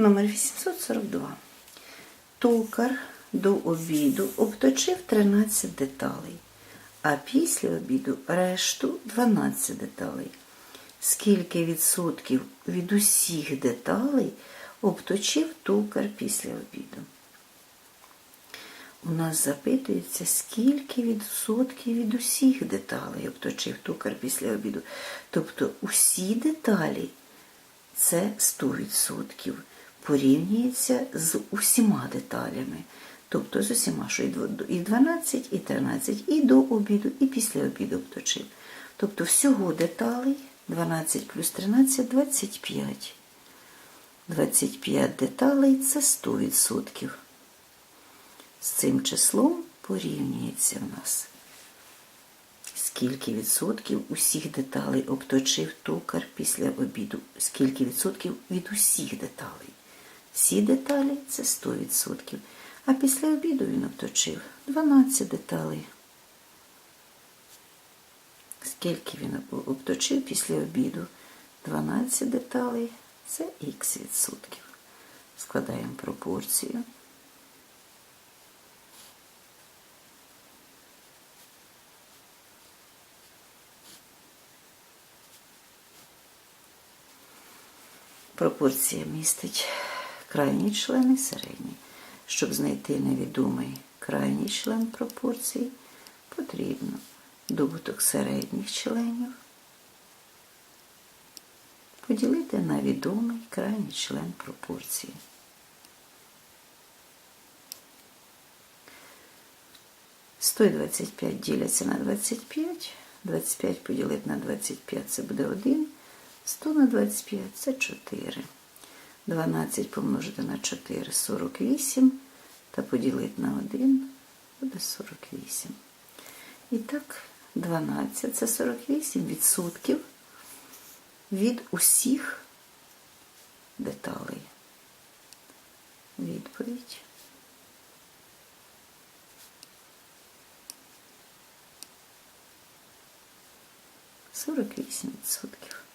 Номер 842. Токар до обіду обточив 13 деталей, а після обіду решту 12 деталей. Скільки відсотків від усіх деталей обточив токар після обіду? У нас запитується, скільки відсотків від усіх деталей обточив токар після обіду. Тобто усі деталі це 100% порівнюється з усіма деталями. Тобто з усіма, що і 12, і 13, і до обіду, і після обіду обточив. Тобто всього деталей 12 плюс 13 – 25. 25 деталей це 100%. З цим числом порівнюється в нас. Скільки відсотків усіх деталей обточив токар після обіду? Скільки відсотків від усіх деталей? Всі деталі це 100%. А після обіду він обточив 12 деталей. Скільки він обточив після обіду? 12 деталей це х відсотків. Складаємо пропорцію. Пропорція містить крайній член і середній. Щоб знайти невідомий крайній член пропорції, потрібно добуток середніх членів поділити на відомий крайній член пропорції. Сто і 25 діляться на 25, 25 поділити на 25 це буде 1, 100 на 25 це 4. 12 помножити на 4 – 48, та поділити на 1 буде 48. І так, 12 це 48 відсотків від усіх деталей. Відповідь. Сорок вісім відсотків.